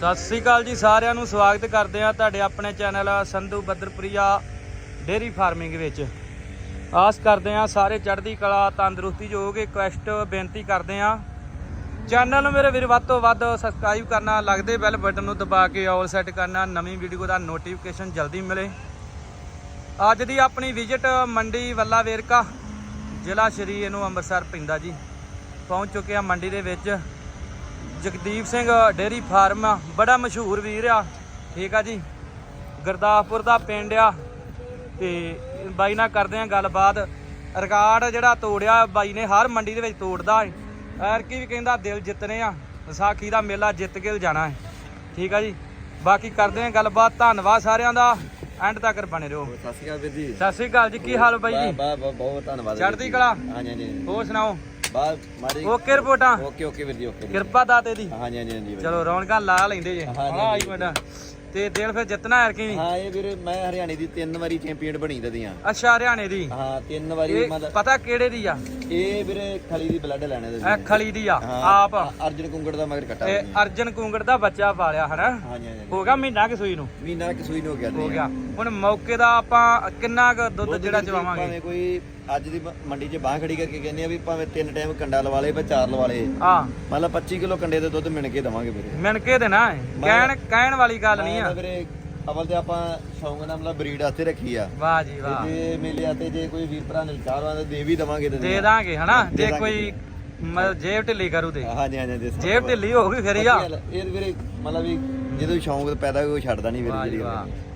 ਸਤਿ ਸ੍ਰੀ ਅਕਾਲ ਜੀ ਸਾਰਿਆਂ ਨੂੰ, ਸਵਾਗਤ ਕਰਦੇ ਆ ਤੁਹਾਡੇ ਆਪਣੇ channel Sandhu Badarpriya dairy farming ਵਿੱਚ। ਆਸ ਕਰਦੇ ਆ ਸਾਰੇ ਚੜ੍ਹਦੀ ਕਲਾ, ਤੰਦਰੁਸਤੀ ਜੋ ਹੋਗੇ ਬੇਨਤੀ ਕਰਦੇ ਆ ਚੈਨਲ ਨੂੰ ਮੇਰੇ ਵੀਰ, ਵੱਧ ਤੋਂ ਵੱਧ ਸਬਸਕ੍ਰਾਈਬ ਕਰਨਾ, ਲੱਗਦੇ ਬੈਲ ਬਟਨ ਨੂੰ ਦਬਾ ਕੇ ਆਲ ਸੈੱਟ ਕਰਨਾ, ਨਵੀਂ ਵੀਡੀਓ ਦਾ ਨੋਟੀਫਿਕੇਸ਼ਨ ਜਲਦੀ ਮਿਲੇ। ਅੱਜ ਦੀ ਆਪਣੀ ਵਿਜ਼ਿਟ ਮੰਡੀ ਵੱਲਾ ਵੇਰਕਾ ਜ਼ਿਲ੍ਹਾ ਸ਼੍ਰੀ ਇਹਨੂੰ ਅੰਮ੍ਰਿਤਸਰ ਪੈਂਦਾ ਜੀ। ਪਹੁੰਚ ਚੁੱਕੇ ਆ ਮੰਡੀ ਦੇ ਵਿੱਚ। ਜਗਦੀਪ ਸਿੰਘ ਡੇਰੀ ਫਾਰਮ ਆ ਬੜਾ ਮਸ਼ਹੂਰ ਵੀਰ ਆ। ਠੀਕ ਆ ਜੀ? ਗੁਰਦਾਸਪੁਰ ਦਾ ਪਿੰਡ ਆ। ਤੇ ਬਾਈ ਨਾਲ ਕਰਦੇ ਆ ਗੱਲਬਾਤ। ਰਿਕਾਰਡ ਜਿਹੜਾ ਤੋੜਿਆ ਬਾਈ ਨੇ ਹਰ ਮੰਡੀ ਦੇ ਵਿੱਚ ਤੋੜਦਾ ਹੈ ਐਰਕੀ ਵੀ ਕਹਿੰਦਾ ਦਿਲ ਜਿੱਤਨੇ ਆ। ਵਿਸਾਖੀ ਦਾ ਮੇਲਾ ਜਿੱਤ ਕੇ ਜਾਣਾ ਹੈ ਠੀਕ ਆ ਜੀ? ਬਾਕੀ ਕਰਦੇ ਆ ਗੱਲਬਾਤ। ਧੰਨਵਾਦ ਸਾਰਿਆਂ ਦਾ। ਐਂਡ ਤੱਕ ਬਣੇ ਰਹੋ। ਸਤਿ ਸ਼੍ਰੀ ਅਕਾਲ ਵੀਰ ਜੀ। ਸਤਿ ਸ੍ਰੀ ਅਕਾਲ ਜੀ। ਕੀ ਹਾਲ ਬਾਈ ਜੀ? ਬਾ ਬਾ ਬਹੁਤ ਧੰਨਵਾਦ ਚੜ੍ਹਦੀ ਜੀ। ਕਲਾ? ਹਾਂਜੀ ਹਾਂਜੀ। ਹੋਰ ਸੁਣਾਓ? ਮਾਰੀ ਓਕੇ ਰਿਪੋਰਟਾਂ। ਓਕੇ ਓਕੇ ਵੀਰ ਜੀ ਓਕੇ ਵੀਰ ਜੀ। ਕਿਰਪਾ ਦਾਤੇ ਦੀ। ਹਾਂਜੀ ਹਾਂਜੀ ਹਾਂਜੀ ਵੀਰ ਚਲੋ ਰੌਣਕਾਂ ਲਾ ਲੈਂਦੇ ਜੇ। ਹਾਂਜੀ, ਹਾਂ ਆਈ ਮੁੰਡਾ ਤੇ ਦਿਲ ਫਿਰ ਜਿੱਤਣਾ ਯਾਰ ਕੀ ਜੀ। ਹਾਂ ਇਹ ਵੀਰ ਮੈਂ ਹਰਿਆਣੇ ਦੀ ਤਿੰਨ ਵਾਰੀ ਚੈਂਪੀਅਨ ਬਣੀ ਦਦੀਆਂ ਅੱਛਾ ਹਰਿਆਣੇ ਦੀ? ਹਾਂ ਤਿੰਨ ਵਾਰੀ ਇਹ ਮਤਲਬ ਪਤਾ ਕਿਹੜੇ ਦੀ ਆ? ਇਹ ਵੀਰੇ ਖਲੀ ਦੀ ਬਲੱਡ ਲੈਣੇ ਦੇ ਇਹ ਖਲੀ ਦੀ ਆ ਹਾਂ, ਆਪ। ਅਰਜਨ ਕੁੰਗੜ ਦਾ ਮਗਰ ਕੱਟਾ ਇਹ ਅਰਜਨ ਕੁੰਗੜ ਦਾ ਬੱਚਾ ਪਾਲਿਆ ਹਨਾ? ਹਾਂਜੀ ਹਾਂਜੀ ਹੋ ਗਿਆ ਮਹੀਨਾ ਕਿ ਸੂਈ ਨੂੰ? ਮਹੀਨਾ ਕਿ ਸੂਈ ਨੂੰ ਹੋ ਗਿਆ ਹੋ ਜੀ। ਗਿਆ। ਹੁਣ ਮੌਕੇ ਦਾ ਆਪਾਂ ਕਿੰਨਾ ਕੁ ਦੁੱਧ ਜਿਹੜਾ ਜੀ ਚਵਾਵਾਂਗੇ? ਕੋਈ ਅੱਜ ਦੀ ਮ- ਮੰਡੀ 'ਚ ਬਾਹ ਖੜੀ ਕਰਕੇ ਕਹਿੰਦੇ ਆ ਵੀ ਭਾਵੇਂ ਤਿੰਨ ਟਾਈਮ ਕੰਡਾ ਲਵਾ ਲੇ ਭਾਵੇਂ ਚਾਰ ਲਵਾ ਲੇ ਆ ਮਤਲਬ 25 ਕਿਲੋ ਕੰਡੇ ਦੇ ਦੁੱਧ ਮਿਣ ਕੇ ਦਵਾਂਗੇ ਵੀਰੇ। ਮਿਣ ਕੇ ਦੇਣਾ ਹੈ। ਕਹਿਣ ਕਹਿਣ ਵਾਲੀ ਗੱਲ ਨਹੀਂ ਆ। ਤਾਂ ਵੀਰੇ ਅਵਲ ਤੇ ਆਪਾਂ ਸ਼ੌਂਕ ਨਾਲ ਮਤਲਬ ਬਰੀਡ ਵਾਸਤੇ ਰੱਖੀ ਆ। ਵਾਹ ਜੀ ਤੇ ਵਾਹ ਜੇ ਮੇਲੇ ਤੇ ਜੇ ਕੋਈ ਵੀਰ ਭਰਾ ਨੇ ਚਾਹਵਾ ਤਾਂ ਦੇ ਵੀ ਦਵਾਂਗੇ ਦੇ ਦਾਂਗੇ ਹਨਾ? ਦੇ ਜੇ ਦਾਂਗੇ। ਕੋਈ ਮ- ਜੇਬ ਢਿੱਲੀ ਕਰੂ ਤੇ। ਹਾਂਜੀ ਹਾਂਜੀ ਹਾਂਜੀ ਸਭ ਜੇਬ ਤੋਂ ਢਿੱਲੀ ਫਿਰ ਹੀ ਆ। ਵਧੀਆ ਗੱਲ, ਇਹ ਵੀਰੇ ਮਤਲਬ ਵੀ ਜਦੋਂ ਸ਼ੌਂਕ ਪੈਦਾ ਹੋਵੇ ਉਹ ਛੱਡਦਾ ਨਹੀਂ ਵਾਹ ਵੀਰੇ ਜੀ ਜਿਹੜੀ ਵਾਹ। ਗੱਲ ਹੈ।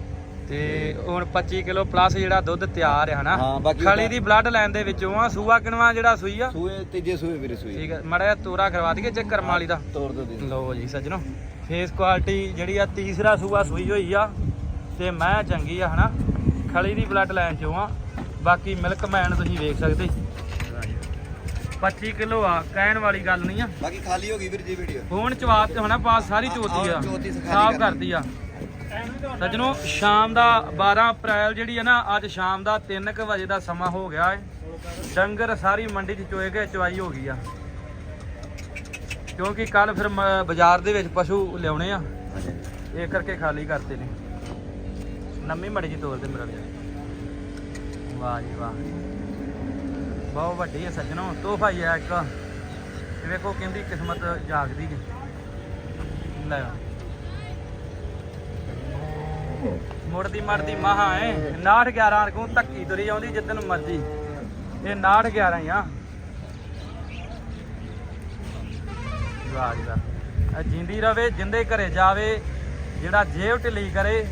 ਤੇ ਹੁਣ 25 ਕਿਲੋ ਪਲੱਸ ਜਿਹੜਾ ਦੁੱਧ ਤਿਆਰ ਹੈ ਹਨਾ ਹਾਂ, ਬਾਕੀ ਖਲੀ ਉਹਦਾ- ਦੀ ਬਲੱਡ ਲਾਈਨ ਦੇ ਵਿੱਚੋਂ ਆ ਸੂਆ ਕਿਣਵਾ ਜਿਹੜਾ ਸੂਈ ਆ? ਸੂਏ ਤੀਜੇ ਸੂਏ ਵੀਰੇ ਸੂਏ। ਠੀਕ ਹੈ ਮੜਾ ਜਿਹਾ ਤੋਰਾ ਕਰਵਾ ਦਈਏ ਚੈੱਕ ਕਰਮ ਵਾਲੀ ਦਾ। ਤੋੜ ਦੋ ਦੇ। ਲਓ ਜੀ ਸੱਜਣੋ ਫੇਸ ਕੁਆਲਿਟੀ ਜਿਹੜੀ ਆ ਤੀਸਰਾ ਸੂਆ ਸੂਈ ਹੋਈ ਆ ਤੇ ਮੈਂ ਚੰਗੀ ਆ ਹਨਾ ਖਲੀ ਦੀ ਬਲੱਡ ਲਾਈਨ ਚੋਂ ਆ ਬਾਕੀ ਮਿਲਕ ਮੈਨ ਤੁਸੀਂ ਵੇਖ ਸਕਦੇ। 25 ਕਿਲੋ ਆ ਕਹਿਣ ਵਾਲੀ ਗੱਲ ਨਹੀਂ ਆ। ਬਾਕੀ ਖਾਲੀ ਹੋ ਗਈ ਵੀਰ ਜੀ ਵੀਡੀਓ ਫੋਨ ਜਵਾਬ ਤੇ ਹੋਣਾ ਪਾਸ ਸਾਰੀ ਚੋਤੀ ਆ। ਆਹ, ਚੋਤੀ ਸਿਖਾ ਸਾਫ਼ ਕਰਦੀ ਆ। ਸੱਜਣੋ, ਸ਼ਾਮ ਦਾ 12 ਅਪ੍ਰੈਲ ਜਿਹੜੀ ਆ ਨਾ, ਅੱਜ ਸ਼ਾਮ ਦਾ 3:00 ਵਜੇ ਦਾ ਸਮਾਂ ਹੋ ਗਿਆ ਹੈ ਡੰਗਰ ਸਾਰੀ ਮੰਡੀ 'ਚ ਚੋਏ ਗਏ ਚਵਾਈ ਹੋ ਗਈ ਆ। ਕਿਉਂਕਿ ਕੱਲ ਫਿਰ ਬਾਜ਼ਾਰ ਦੇ ਵਿੱਚ ਪਸ਼ੂ ਲਿਆਉਣੇ ਆ। ਇਹ ਕਰਕੇ ਖਾਲੀ ਕਰਤੇ ਨੇ। ਨੰਮੀ ਮੜੀ ਜੀ ਤੋਰ ਦੇ ਮੇਰਾ ਵੀਰ। ਵਾਹ ਜੀ ਵਾਹ। ਬਹੁਤ ਵੱਡੀ ਹੈ ਸੱਜਣੋ, ਤੋਹਫਾ ਹੀ ਹੈ ਇੱਕ। ਵੇਖੋ, ਕਹਿੰਦੀ ਕਿਸਮਤ ਜਾਗਦੀ ਜੀ ਲੈ ਮੁੜਦੀ ਮੜਦੀ ਮਹਾ ਐ। 69 11 ਰਗੋਂ ਧੱਕੀ ਤੁਰੀ ਆਉਂਦੀ ਜਿੱਦਨ ਮਰਜ਼ੀ। ਇਹ 69 11 ਹੀ ਆ। ਵਾਹ ਜੀ ਵਾਹ। ਜਿੰਦੀ ਰਵੇ, ਜਿੰਦੇ ਘਰੇ ਜਾਵੇ, ਜਿਹੜਾ ਜੇਬ ਢਿੱਲੀ ਕਰੇ,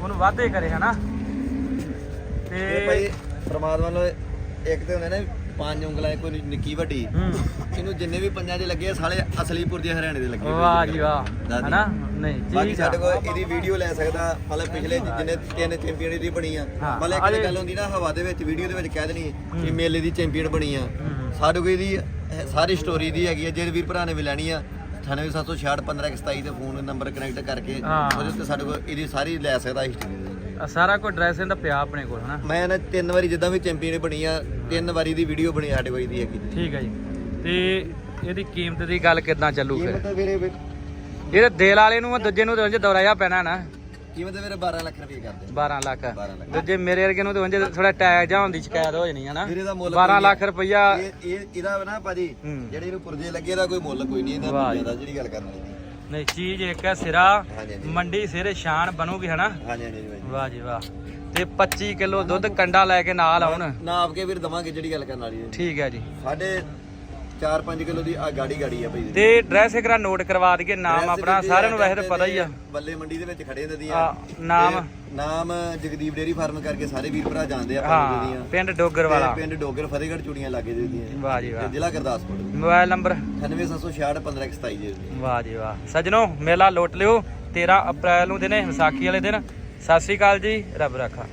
ਉਹਨੂੰ ਵਾਧੇ ਕਰੇ, ਹਨਾ? ਤੇ ਭਾਈ ਪ੍ਰਮਾਤਮਾ ਨੂੰ ਇੱਕ ਤੇ ਹੁੰਦੇ ਨੇ ਪੰਜ ਉਂਗਲਾਂ ਕੋਈ ਨਿੱਕੀ ਵੱਡੀ। ਇਹਨੂੰ ਜਿੰਨੇ ਵੀ ਪੰਜਾਂ 'ਚ ਲੱਗੇ ਆ, ਸਾਲੇ ਅਸਲੀ ਪੁਰਜੇ ਹਰਿਆਣੇ ਦੇ ਲੱਗੇ ਹੋਏ ਵਾਹ ਜੀ ਵਾਹ। ਹਨਾ? ਨਹੀਂ ਬਾਕੀ ਠੀਕ ਆ। ਸਾਡੇ ਕੋਲ ਇਹਦੀ ਵੀਡੀਓ ਲੈ ਸਕਦਾ ਮਤਲਬ ਪਿਛਲੇ ਜਿੰਨੇ ਤਿੰਨ ਚੈਂਪੀਅਨ ਦੀ ਬਣੀ ਆ। ਹਾਂ, ਮਤਲਬ ਇੱਕ ਗੱਲ ਹੁੰਦੀ ਨਾ ਹਵਾ ਦੇ ਵਿੱਚ ਵੀਡੀਓ ਦੇ ਵਿੱਚ ਕਹਿ ਦੇਣੀ। ਕਿ ਮੇਲੇ ਦੀ ਚੈਂਪੀਅਨ ਬਣੀ ਆ। ਹੂੰ। ਸਾਡੇ ਕੋਲ ਇਹਦੀ ਇਹ ਸਾਰੀ ਸਟੋਰੀ ਦੀ ਹੈਗੀ ਆ ਜੇ ਵੀਰ ਭਰਾ ਨੇ ਵੀ ਲੈਣੀ ਆ 98766 1527 ਤੇ ਫੋਨ ਨੰਬਰ ਕਨੈਕਟ ਕਰਕੇ ਹਾਂ। ਉਹਦੇ ਉੱਤੇ ਸਾਡੇ ਕੋਲ ਇਹਦੀ ਸਾਰੀ ਲੈ ਸਕਦਾ ਹਿਸਟਰੀ ਆਹ ਸਾਰਾ ਕੁਝ ਡਰੈਸ ਇਹਦਾ ਪਿਆ ਆਪਣੇ ਕੋਲ ਹਨਾ? ਮੈਂ ਨਾ ਤਿੰਨ ਵਾਰੀ ਜਿੱਦਾਂ ਵੀ ਚੈਂਪੀਅਨ ਬਣੀ ਆ ਤਿੰਨ ਵਾਰੀ ਦੀ ਵੀਡੀਓ ਬਣੀ ਸਾਡੇ ਕੋਲ ਇਹਦੀ ਹੈਗੀ। ਠੀਕ ਹੈ ਜੀ। ਤੇ ਇਹਦੀ ਕੀਮਤ ਦੀ ਗੱਲ ਕਿੱਦਾਂ ਚੱਲੂ ਫਿਰ? ਕੀਮਤ ਵੀਰੇ ਇਹਦੇ ਦਿਲ ਵਾਲੇ ਨੂੰ ਦੂਜੇ ਨੂੰ ਤੇ ਉਂਝ ਦੌਰਾ ਜਾ ਪੈਣਾ ਨਾ ਕੀਮਤ ਵੀਰੇ 12 ਲੱਖ ਰੁਪਏ ਕਰਦੇ 12 ਲੱਖ। 12 ਲੱਖ। ਦੂਜੇ ਮੇਰੇ ਵਰਗੇ ਨੂੰ ਤੇ ਉਂਝ ਥੋੜਾ ਟੈਗ ਜਾ ਹੁੰਦੀ ਸ਼ਿਕਾਇਤ ਹੋ ਜਾਣੀ ਹਨਾ? ਵੀਰੇ ਦਾ ਮੁੱਲ 12 ਕੋਈ ਲੱਖ ਰੁਪਈਆ ਇਹ ਇਹ ਇਹਦਾ ਨਾ ਭਾਜੀ ਹੂੰ। ਜਿਹੜੇ ਇਹਨੂੰ ਪੁਰਜੇ ਲੱਗੇ ਦਾ ਕੋਈ ਮੁੱਲ ਕੋਈ ਨਹੀਂ ਇਹਦਾ ਵਾਹ ਪੁਰਜੇ ਦਾ ਜਿਹੜੀ ਗੱਲ ਕਰਨ ਦੀ ਨਹੀਂ ਚੀਜ਼ ਇੱਕ ਹੈ ਸਿਰਾ ਹਾਂਜੀ ਹਾਂਜੀ। ਮੰਡੀ ਸਿਰੇ ਸ਼ਾਨ ਬਣੂਗੀ ਹਨਾ? ਹਾਂਜੀ ਹਾਂਜੀ ਭਾਈ ਵਾਹ ਜੀ ਵਾਹ। ਤੇ 25 ਕਿਲੋ ਦੁੱਧ ਕੰਡਾ ਲੈ ਕੇ ਨਾਲ ਆਉਣ। ਨਾਪ ਕੇ ਵੀਰ ਦਵਾਂਗੇ ਜਿਹੜੀ ਗੱਲ ਕਰਨ ਵਾਲੀ ਹੈ। ਠੀਕ ਹੈ ਜੀ। ਸਾਡੇ 4-5 ਕਿਲੋ ਦੀ ਆ ਗਾੜੀ ਗਾੜੀ ਆ ਭਾਈ ਤੇ ਡਰੈਸ ਇੱਕ ਨੋਟ ਕਰਵਾ ਦਈਏ ਨਾਮ ਆਪਣਾ ਸਾਰਿਆਂ ਨੂੰ ਵੈਸੇ ਤਾਂ ਪਤਾ ਹੀ ਆ। ਬੱਲੇ ਮੰਡੀ ਦੇ ਵਿੱਚ ਖੜੇ ਹੁੰਦੇ ਦੀਆਂ। ਆ, ਨਾਮ ਤੇ ਨਾਮ। ਜਗਦੀਪ ਡੇਰੀ ਫਾਰਮ ਕਰਕੇ ਸਾਰੇ ਵੀਰ ਭਰਾ ਜਾਣਦੇ ਆ ਹਾਂ ਪੰਜ ਦੀਆਂ ਪਿੰਡ ਡੋਗਰ ਵਾਲਾ। ਤੇ ਪਿੰਡ ਡੋਗਰ ਫਤਿਹਗੜ੍ਹ ਚੂੜੀਆਂ ਲਾਗੇ ਦੇ ਦੀਆਂ ਵਾਹ ਜੀ ਤੇ ਵਾਹ ਜ਼ਿਲ੍ਹਾ ਗੁਰਦਾਸਪੁਰ। Mobile number? 9766 1527 ਜੀ ਵਾਹ ਜੀ ਵਾਹ। ਸੱਜਣੋ ਮੇਲਾ ਲੋਟ ਲਿਓ। 13 ਅਪ੍ਰੈਲ ਨੂੰ ਦਿਨੇ ਵਿਸਾਖੀ ਵਾਲੇ ਦਿਨ। ਸਤਿ ਸ੍ਰੀ ਅਕਾਲ ਜੀ। ਰੱਬ ਰਾਖਾ।